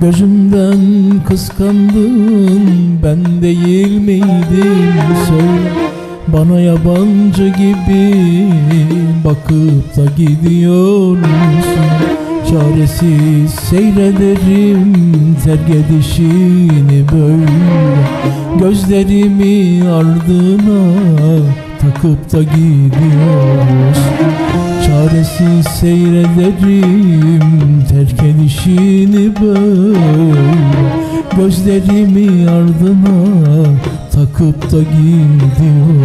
Gözümden kıskandın ben değil miydim? Söyle Bana yabancı gibi bakıp da gidiyorsun Çaresiz seyrederim terk edişini böyle. Gözlerimi ardına takıp da gidiyorsun Çaresiz seyrederim terk edişini böyle. Gözlerimi ardına takıp da gidiyorsun.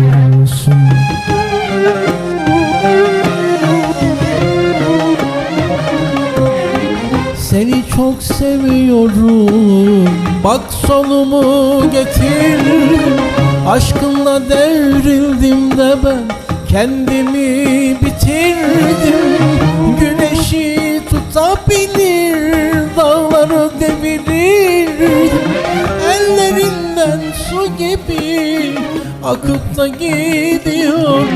Seni çok seviyorum Bak sonumu getir. Aşkınla devrildim de ben Kendimi bitirdim. Güneşi tutabilir Dağları devirir Ellerinden su gibi Akıp da gidiyorsun.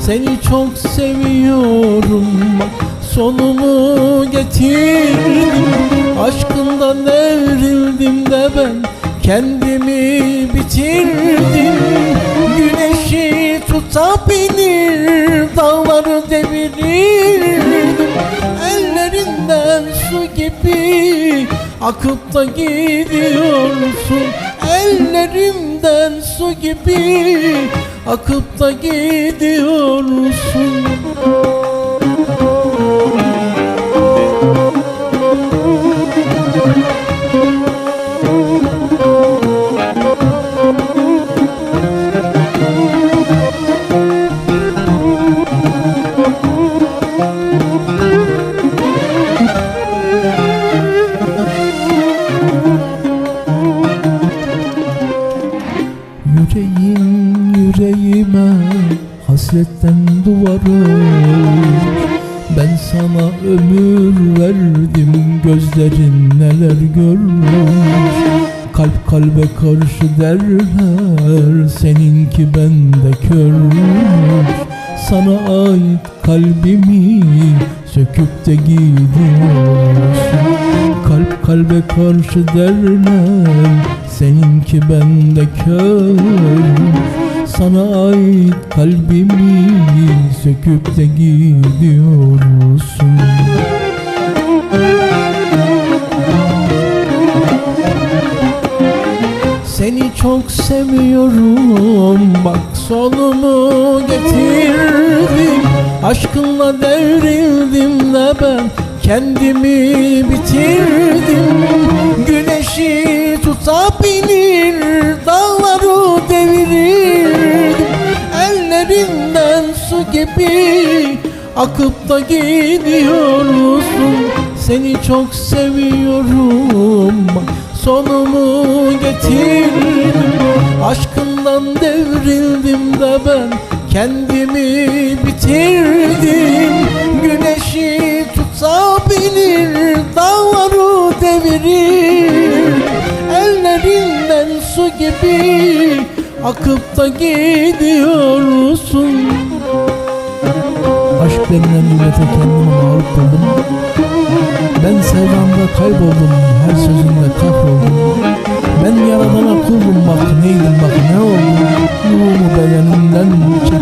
Seni çok seviyorum Bak sonumu getirdim. Aşkından devrildim de ben Kendimi bitirdim. Güneşi tutabilir Dağları devirirdim. Ellerinden su gibi Akıp da gidiyorsun. Ellerimden su gibi Akıp da gidiyorsun hasretten duvarı Ben sana ömür verdim. Gözlerin neler görmüş? Kalp kalbe karşı derler seninki bende körmüş. Sana ait kalbimi söküp de gidiyorsun Kalp kalbe karşı derler Seninki bende kör Ait kalbimi söküp de gidiyorsun Seni çok seviyorum Bak sonumu getirdim. Aşkınla devrildim de ben Kendimi bitirdim Akıp da gidiyorsun Seni çok seviyorum. Sonumu getirdim Aşkından devrildim de ben. Kendimi bitirdim. Güneşi tutabilir Dağları devirir. Ellerinden su gibi Akıp da gidiyorsun denilen ümmete kendimi mağlup buldum. Ben sevdamda kayboldum, her sözümde kahroldum. Ben yaradana kuldum bak neydim bak ne oldum. Ruhumu bedenimden çektim.